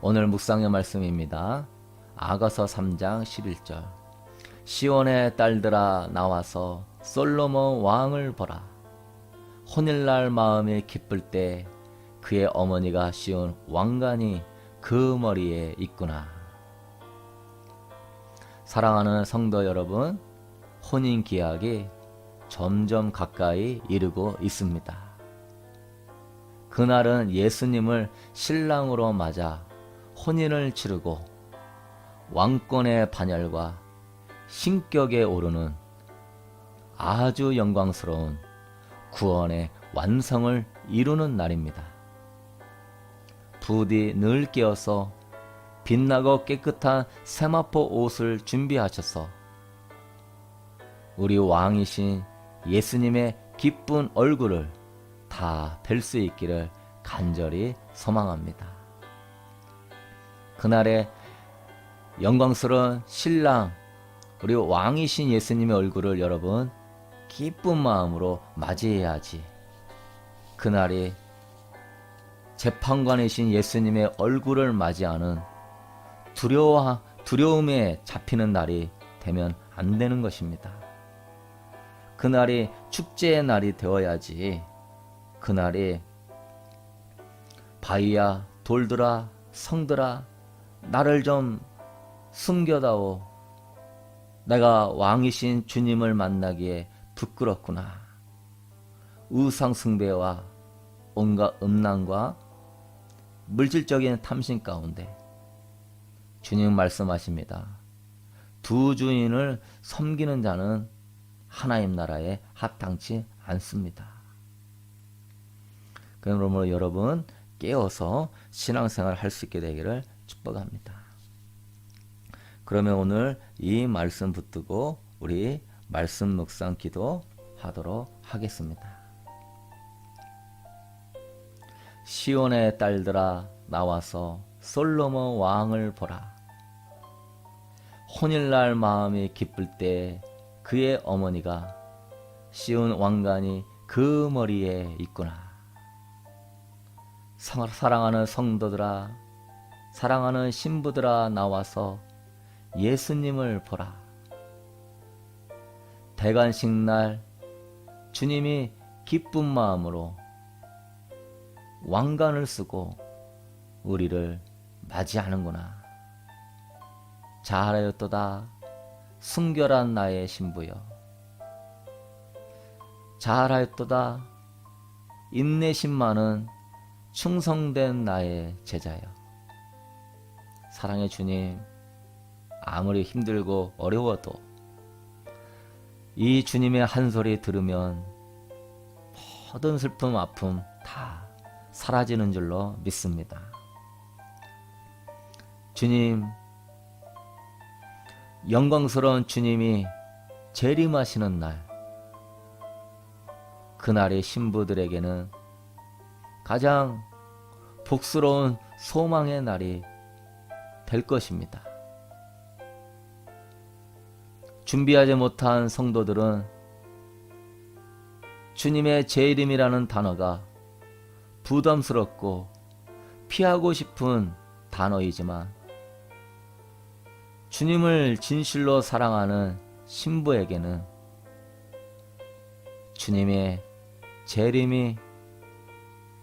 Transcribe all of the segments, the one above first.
오늘 묵상의 말씀입니다. 아가서 3장 11절. 시온의 딸들아 나와서 솔로몬 왕을 보라. 혼일날 마음이 기쁠 때 그의 어머니가 씌운 왕관이 그 머리에 있구나. 사랑하는 성도 여러분, 혼인 기약이 점점 가까이 이르고 있습니다. 그날은 예수님을 신랑으로 맞아 혼인을 치르고 왕권의 반열과 신격에 오르는 아주 영광스러운 구원의 완성을 이루는 날입니다. 부디 늘 깨어서 빛나고 깨끗한 세마포 옷을 준비하셔서 우리 왕이신 예수님의 기쁜 얼굴을 다 뵐 수 있기를 간절히 소망합니다. 그날의 영광스러운 신랑, 우리 왕이신 예수님의 얼굴을 여러분 기쁜 마음으로 맞이해야지. 그날이 재판관이신 예수님의 얼굴을 맞이하는 두려워, 두려움에 잡히는 날이 되면 안 되는 것입니다. 그날이 축제의 날이 되어야지. 그날이 바위야 돌들아 성들아 나를 좀 숨겨다오. 내가 왕이신 주님을 만나기에 부끄럽구나. 우상숭배와 온갖 음란과 물질적인 탐심 가운데 주님 말씀하십니다. 두 주인을 섬기는 자는 하나님 나라에 합당치 않습니다. 그러므로 여러분 깨어서 신앙생활 할 수 있게 되기를 축복합니다. 그러면 오늘 이 말씀 붙들고 우리 말씀 묵상 기도 하도록 하겠습니다. 시온의 딸들아 나와서 솔로몬 왕을 보라. 혼일날 마음이 기쁠 때 그의 어머니가 시온 왕관이 그 머리에 있구나. 사랑하는 성도들아, 사랑하는 신부들아 나와서 예수님을 보라. 대관식 날 주님이 기쁜 마음으로 왕관을 쓰고 우리를 맞이하는구나. 잘하였도다. 순결한 나의 신부여. 잘하였도다. 인내심 많은 충성된 나의 제자여. 사랑의 주님, 아무리 힘들고 어려워도 이 주님의 한 소리 들으면 모든 슬픔, 아픔 다 사라지는 줄로 믿습니다. 주님, 영광스러운 주님이 재림하시는 날, 그날의 신부들에게는 가장 복스러운 소망의 날이 될 것입니다. 준비하지 못한 성도들은 주님의 재림이라는 단어가 부담스럽고 피하고 싶은 단어이지만 주님을 진실로 사랑하는 신부에게는 주님의 재림이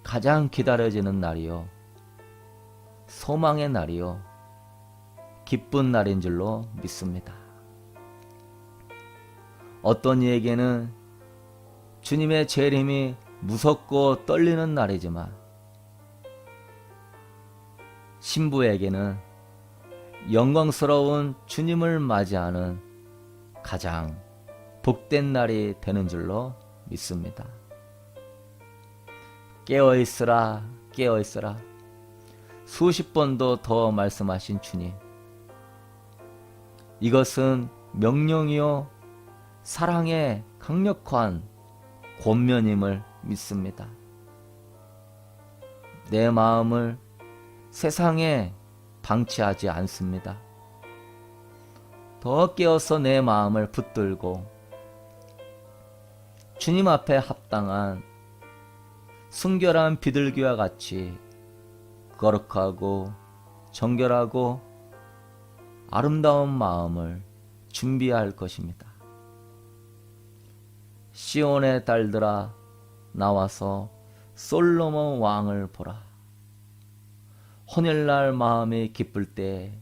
가장 기다려지는 날이요. 소망의 날이요. 기쁜 날인 줄로 믿습니다. 어떤 이에게는 주님의 재림이 무섭고 떨리는 날이지만 신부에게는 영광스러운 주님을 맞이하는 가장 복된 날이 되는 줄로 믿습니다. 깨어 있으라, 깨어 있으라. 수십 번도 더 말씀하신 주님. 이것은 명령이요, 사랑의 강력한 권면임을 믿습니다. 내 마음을 세상에 방치하지 않습니다. 더 깨어서 내 마음을 붙들고 주님 앞에 합당한 순결한 비둘기와 같이 거룩하고 정결하고 아름다운 마음을 준비할 것입니다. 시온의 딸들아 나와서 솔로몬 왕을 보라. 혼혈날 마음이 기쁠 때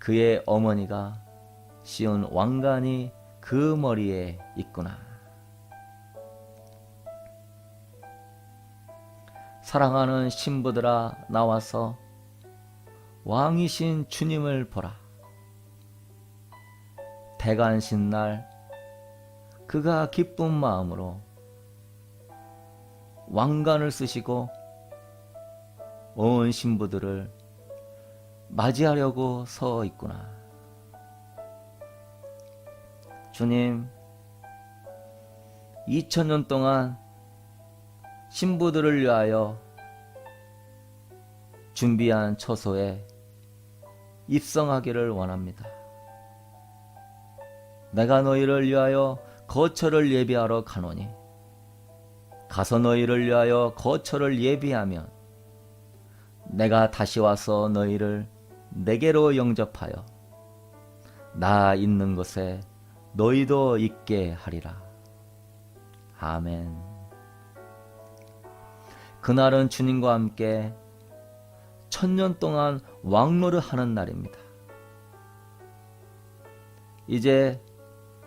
그의 어머니가 시온 왕관이 그 머리에 있구나. 사랑하는 신부들아 나와서 왕이신 주님을 보라. 대관신 날 그가 기쁜 마음으로 왕관을 쓰시고 온 신부들을 맞이하려고 서 있구나. 주님, 2000년 동안 신부들을 위하여 준비한 처소에 입성하기를 원합니다. 내가 너희를 위하여 거처를 예비하러 가노니 가서 너희를 위하여 거처를 예비하면 내가 다시 와서 너희를 내게로 영접하여 나 있는 곳에 너희도 있게 하리라. 아멘. 그날은 주님과 함께 천년 동안 왕노를 하는 날입니다. 이제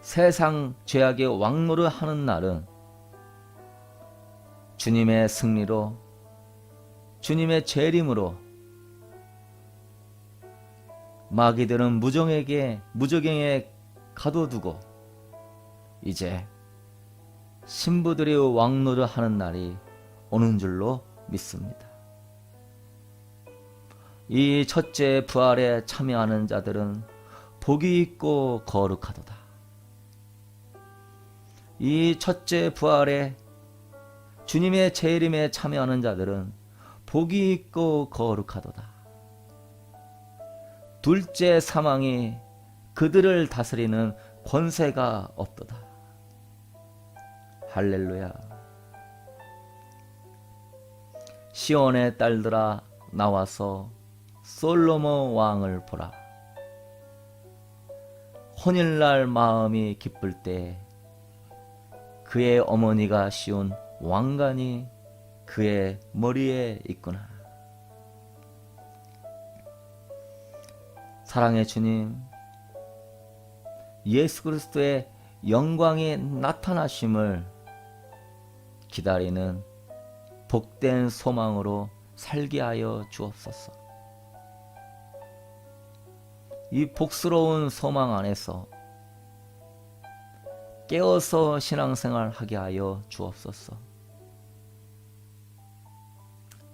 세상 죄악의 왕노를 하는 날은 주님의 승리로 주님의 재림으로 마귀들은 무정에게 무적행에 가둬두고 이제 신부들이 왕노를 하는 날이 오는 줄로 믿습니다. 이 첫째 부활에 참여하는 자들은 복이 있고 거룩하도다. 이 첫째 부활에 주님의 재림에 참여하는 자들은 복이 있고 거룩하도다. 둘째 사망이 그들을 다스리는 권세가 없도다. 할렐루야. 시온의 딸들아 나와서 솔로몬 왕을 보라. 혼일날 마음이 기쁠 때 그의 어머니가 씌운 왕관이 그의 머리에 있구나. 사랑의 주님, 예수 그리스도의 영광이 나타나심을 기다리는 복된 소망으로 살게 하여 주옵소서. 이 복스러운 소망 안에서 깨어서 신앙생활 하게 하여 주옵소서.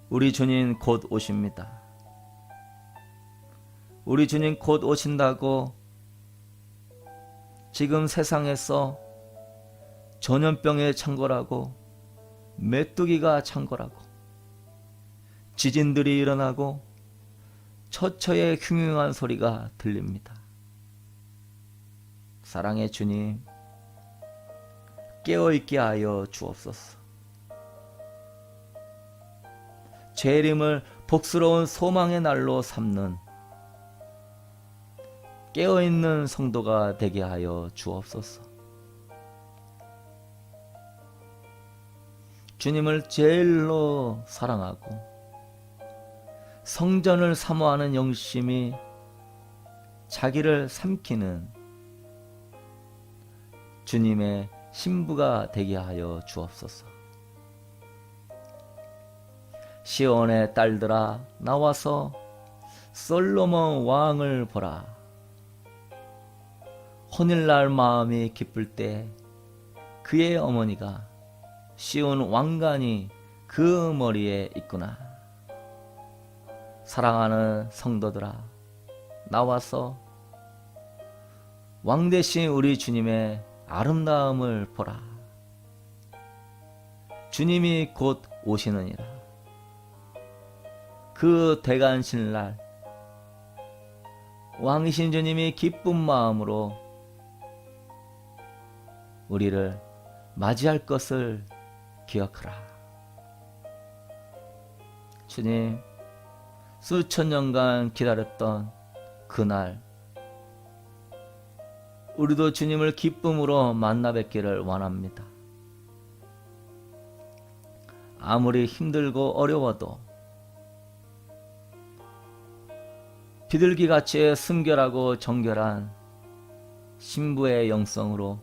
우리 주님 곧 오십니다. 우리 주님 곧 오신다고 지금 세상에서 전염병에 창궐하고 메뚜기가 창궐하고 지진들이 일어나고 처처의 흉흉한 소리가 들립니다. 사랑의 주님, 깨어있게 하여 주옵소서. 재림을 복스러운 소망의 날로 삼는 깨어있는 성도가 되게 하여 주옵소서. 주님을 제일로 사랑하고 성전을 사모하는 영심이 자기를 삼키는 주님의 신부가 되게 하여 주옵소서. 시온의 딸들아 나와서 솔로몬 왕을 보라. 혼일날 마음이 기쁠 때 그의 어머니가 시온 왕관이 그 머리에 있구나. 사랑하는 성도들아, 나와서 왕 대신 우리 주님의 아름다움을 보라. 주님이 곧 오시느니라. 그 대간신 날 왕이신 주님이 기쁜 마음으로 우리를 맞이할 것을 기억하라. 주님, 수천 년간 기다렸던 그날 우리도 주님을 기쁨으로 만나 뵙기를 원합니다. 아무리 힘들고 어려워도 비둘기같이 순결하고 정결한 신부의 영성으로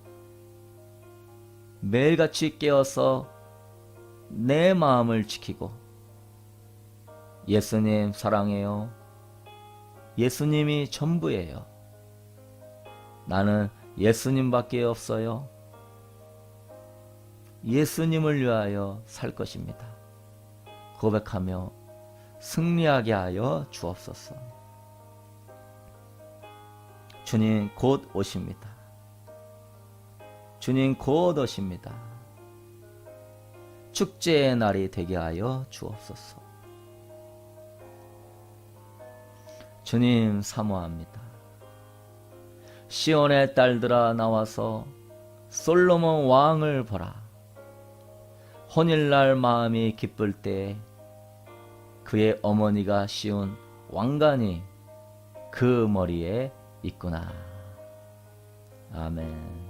매일같이 깨어서 내 마음을 지키고 예수님 사랑해요. 예수님이 전부예요. 나는 예수님밖에 없어요. 예수님을 위하여 살 것입니다. 고백하며 승리하게 하여 주옵소서. 주님 곧 오십니다. 주님 곧 오십니다. 축제의 날이 되게 하여 주옵소서. 주님 사모합니다. 시온의 딸들아 나와서 솔로몬 왕을 보라. 혼일날 마음이 기쁠 때 그의 어머니가 씌운 왕관이 그 머리에 있구나. 아멘.